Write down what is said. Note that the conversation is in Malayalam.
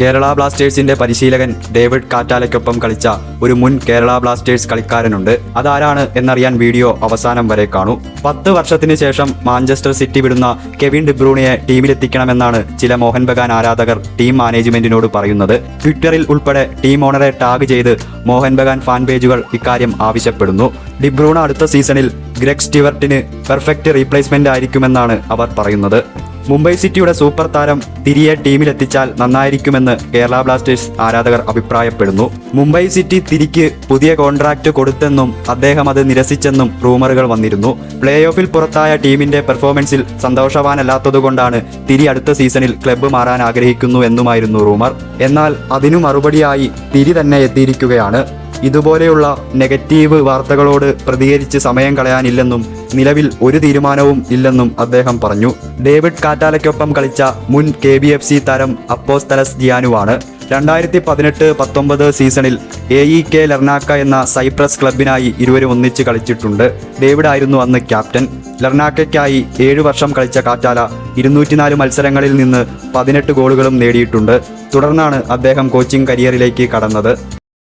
കേരള ബ്ലാസ്റ്റേഴ്സിന്റെ പരിശീലകൻ ഡേവിഡ് കാറ്റാലയ്ക്കൊപ്പം കളിച്ച ഒരു മുൻ കേരള ബ്ലാസ്റ്റേഴ്സ് കളിക്കാരനുണ്ട്. അതാരാണ് എന്നറിയാൻ വീഡിയോ അവസാനം വരെ കാണൂ. പത്ത് വർഷത്തിന് ശേഷം മാഞ്ചസ്റ്റർ സിറ്റി വിടുന്ന കെവിൻ ഡിബ്രൂണിയെ ടീമിലെത്തിക്കണമെന്നാണ് ചില മോഹൻ ബഗാൻ ആരാധകർ ടീം മാനേജ്മെന്റിനോട് പറയുന്നത്. ട്വിറ്ററിൽ ഉൾപ്പെടെ ടീം ഓണറെ ടാഗ് ചെയ്ത് മോഹൻ ബഗാൻ ഫാൻ പേജുകൾ ഇക്കാര്യം ആവശ്യപ്പെടുന്നു. ഡിബ്രൂണ അടുത്ത സീസണിൽ ഗ്രെഗ് സ്റ്റിവർട്ടിന് പെർഫെക്റ്റ് റീപ്ലേസ്മെന്റ് ആയിരിക്കുമെന്നാണ് അവർ പറയുന്നത്. മുംബൈ സിറ്റിയുടെ സൂപ്പർ താരം തിരികെ ടീമിലെത്തിച്ചാൽ നന്നായിരിക്കുമെന്ന് കേരള ബ്ലാസ്റ്റേഴ്സ് ആരാധകർ അഭിപ്രായപ്പെടുന്നു. മുംബൈ സിറ്റി തിരിക്ക് പുതിയ കോൺട്രാക്റ്റ് കൊടുത്തെന്നും അദ്ദേഹം അത് നിരസിച്ചെന്നും റൂമറുകൾ വന്നിരുന്നു. പ്ലേ ഓഫിൽ പുറത്തായ ടീമിന്റെ പെർഫോമൻസിൽ സന്തോഷവാനല്ലാത്തതുകൊണ്ടാണ് തിരി അടുത്ത സീസണിൽ ക്ലബ്ബ് മാറാൻ ആഗ്രഹിക്കുന്നു എന്നുമായിരുന്നു റൂമർ. എന്നാൽ അതിനു മറുപടിയായി തിരി തന്നെ എത്തിയിരിക്കുകയാണ്. ഇതുപോലെയുള്ള നെഗറ്റീവ് വാർത്തകളോട് പ്രതികരിച്ച് സമയം കളയാനില്ലെന്നും നിലവിൽ ഒരു തീരുമാനവും ഇല്ലെന്നും അദ്ദേഹം പറഞ്ഞു. ഡേവിഡ് കാറ്റാലയ്ക്കൊപ്പം കളിച്ച മുൻ കെ ബി എഫ് സി താരം അപ്പോസ്തലസ് ജിയാനുവാണ് രണ്ടായിരത്തി പതിനെട്ട് പത്തൊമ്പത് സീസണിൽ എ ഇ കെ ലെർണാക്ക എന്ന സൈപ്രസ് ക്ലബിനായി ഇരുവരും ഒന്നിച്ച് കളിച്ചിട്ടുണ്ട്. ഡേവിഡ് ആയിരുന്നു അന്ന് ക്യാപ്റ്റൻ. ലെർണാക്കയ്ക്കായി ഏഴു വർഷം കളിച്ച കാറ്റാല ഇരുന്നൂറ്റിനാല് മത്സരങ്ങളിൽ നിന്ന് പതിനെട്ട് ഗോളുകളും നേടിയിട്ടുണ്ട്. തുടർന്നാണ് അദ്ദേഹം കോച്ചിംഗ് കരിയറിലേക്ക് കടന്നത്.